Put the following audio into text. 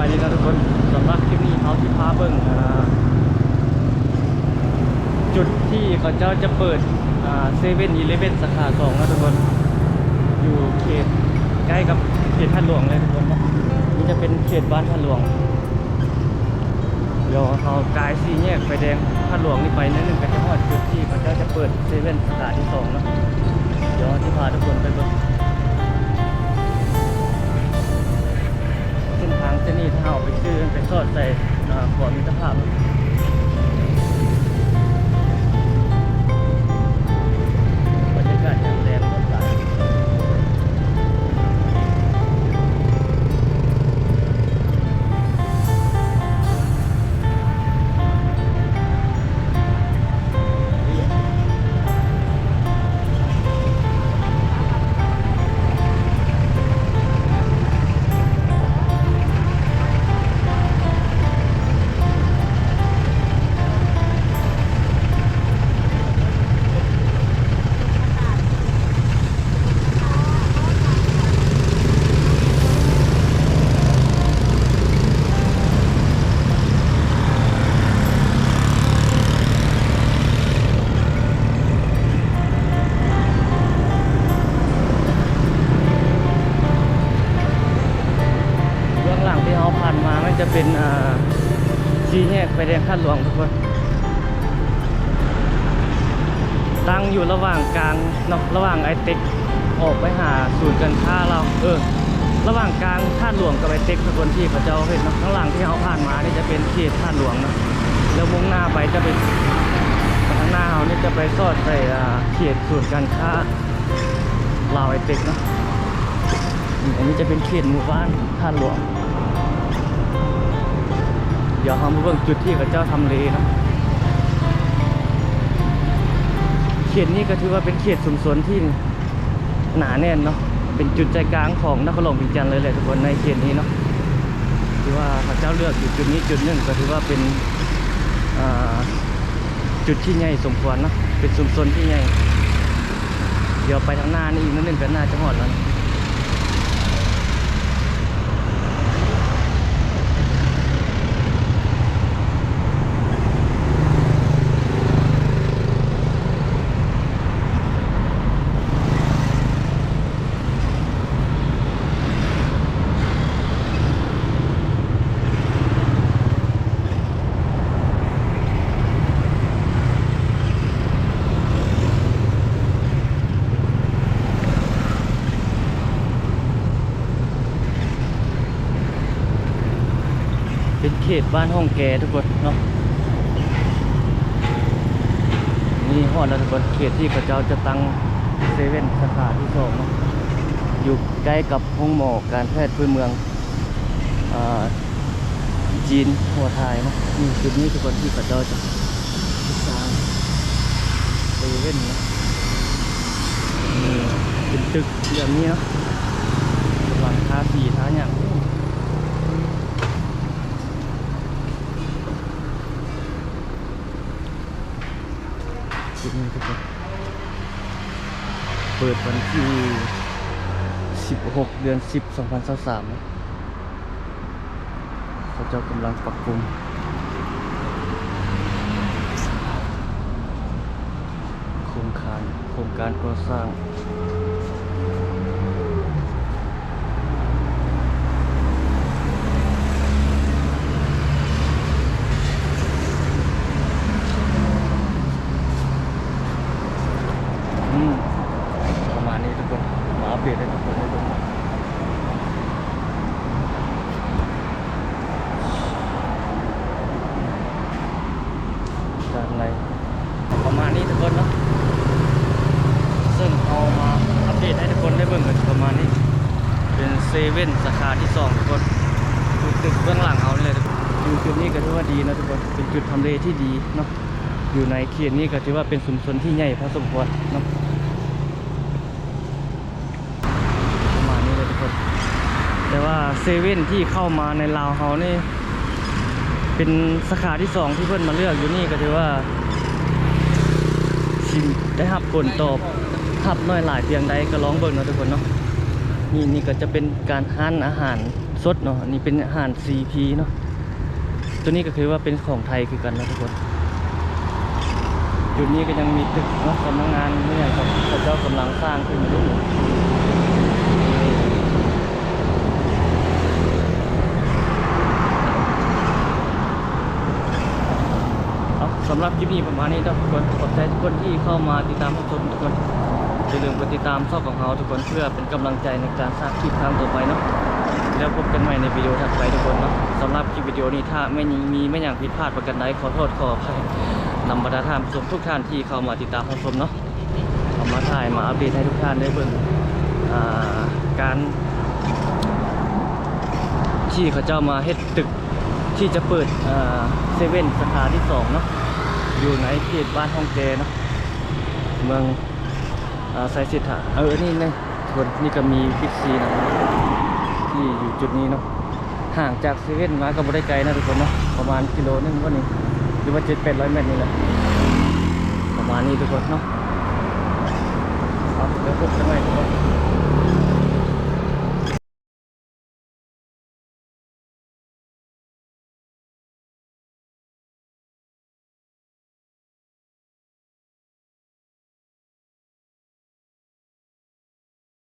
ายดีนะทุกคนสำหรับคลิปนี้เขาที่พาเบิ่งจุดที่เขาเจ้าจะเปิดเซเว่นอีเลเว่นสาขาสองนะทุกคน อยู่เขตใกล้กับเขตท่าหลวงเลยทุกคนนะนี่จะเป็นเขตบ้านท่าหลวงเดี๋ยวเขากายสี่แยกไฟแดงท่าหลวงนี่ไปนิดนึงก็จะฮอดจุดที่เขาเจ้าจะเปิดเซเว่นสาขาที่สองนะ จะเป็นสี่แยกไฟแดงขั้นหลวงทุกคน ตั้งอยู่ระหว่างกลางนาะระหว่างไอเต็กออกไปหาศูนย์การค้าเรา เออ ระหว่างกลางท่าหลวงกับไอเต็กทุกคนที่พระเจ้าเห็นเนาะข้างหลังที่เขาผ่านมานี่จะเป็นเขตท่าหลวงเนาะแล้วมุ่งหน้าไปจะเป็นข้างหน้าเขานี่จะไปสอดใส่เขตศูนย์การค้าลาวไอเต็กเนาะอันนี้จะเป็นเขตหมู่บ้านท่าหลวง เดี๋ยวเรามาเบิ่งจุดที่พระเจ้าทำเลเนาะเขตนี้ก็ถือว่าเป็นเขตชุมชนที่หนาแน่นเนาะเป็นจุดใจกลางของนครหลวงพิจันเลยแหละทุกคนในเขตนี้เนาะถือว่าพระเจ้าเลือกอยู่จุดนี้จุดหนึ่งก็ถือว่าเป็นจุดที่ใหญ่สมควรเนาะเป็นชุมชนที่ใหญ่เดี๋ยวไปทางหน้านี่อีกนิดนึงก็น่าจะหอดแล้ว เป็นเขตบ้านห้องแกทุกคนเนาะนี่ห้อดแล้วทุกคนเขตที่พระเจ้าจะตั้งเซเว่นสาขาที่สองเนาะอยู่ใกล้กับห้องหมอการแพทย์พื้นเมืองอจีนหัวไทยเนาะนี่จุดนี้ทุกคนที่พระเจ้าจะสร้างเซเว่นเนาะนี่เป็นตึกแบบนี้เนาะหลังคาสีท้าอย่างจุ ดนี้ทุกคน เปิดวันที่ 16 เดือน 10 2023นะเขาเจ้ากำลังปรับปรุงโครงการโครงการก่อสร้าง อืม ประมาณนี้ทุกคน มาอัปเดตให้ทุกคนได้ดูด้านในประมาณนี้ทุกคนเนาะ ซึ่งเอามาอัปเดตให้ทุกคน ได้เบิ่งกันประมาณนี้ เป็นเซเว่นสาขาที่สองทุกคนอยู่ตึกเบื้องหลังเอาเลยอยู่จุดนี้ก็ถือว่าดีนะทุกคน เป็นจุดทำเลที่ดีเนาะ อยู่ในเขตนี้ก็ถือว่าเป็นชุมชนที่ใหญ่พอสมควรเนาะประมาณนี้เลยทุกคน แต่ว่าเซเว่นที่เข้ามาในลาวเฮานี่เป็นสาขาที่สองที่เพื่อนมาเลือกอยู่นี่ก็ถือว่าชิมได้รับผลตอบ ทับน้อยหลายเพียงใดก็ร้องเบิ่งเนาะทุกคนเนาะนี่นี่ก็จะเป็นการหั่นอาหารสดเนาะนนี้เป็นอาหาร CP เนาะตัวนี้ก็คือว่าเป็นของไทยคือกันนะทุกคนจุดนี้ก็ยังมีตึกเนาะสำนักงานไม่ใหญ่ครับพระเจ้ากำลังสร้างขึ้นมาด้วยเอาสำหรับคลิปนี้ประมาณนี้ทุกคนขอบใจทุกคนที่เข้ามาติดตามรับชมทุกคน อย่าลืมกดติดตามช่องของเราทุกคนเพื่อเป็นกำลังใจในการสร้างคลิปครั้งต่อไปเนาะแล้วพบกันใหม่ในวิดีโอถัดไปทุกคนเนาะสำหรับคลิปวิดีโอนี้ถ้าไม่มีไม่อย่างผิดพลาดประกันใดขอโทษขออภัยนำบรรดาท่านผู้ชมทุกท่านที่เข้ามาติดตามชมเนาะเอามาถ่ายมาอัปเดตให้ทุกท่านได้เบิ่งอ่าการ ที่เขาเจ้ามาเฮ็ดตึกที่จะเปิดเซเว่นสาขาที่สองเนาะอยู่ในเขตบ้านฮ่องแกเนาะเมือง ไซสิทธะเออ นี่นี่ทุกคนนี่ก็มีบิ๊กซีนะที่อยู่จุดนี้เนาะห่างจากเซเว่นมาก็ไม่ได้ไกลนะทุกคนเนาะประมาณกิโลนึงก็นี่หรือว่าเจ็ดแปดร้อยเมตรนี่แหละประมาณนี้ทุกคนเนาะเอาเดี๋ยวพบกันใหม่ทุกคน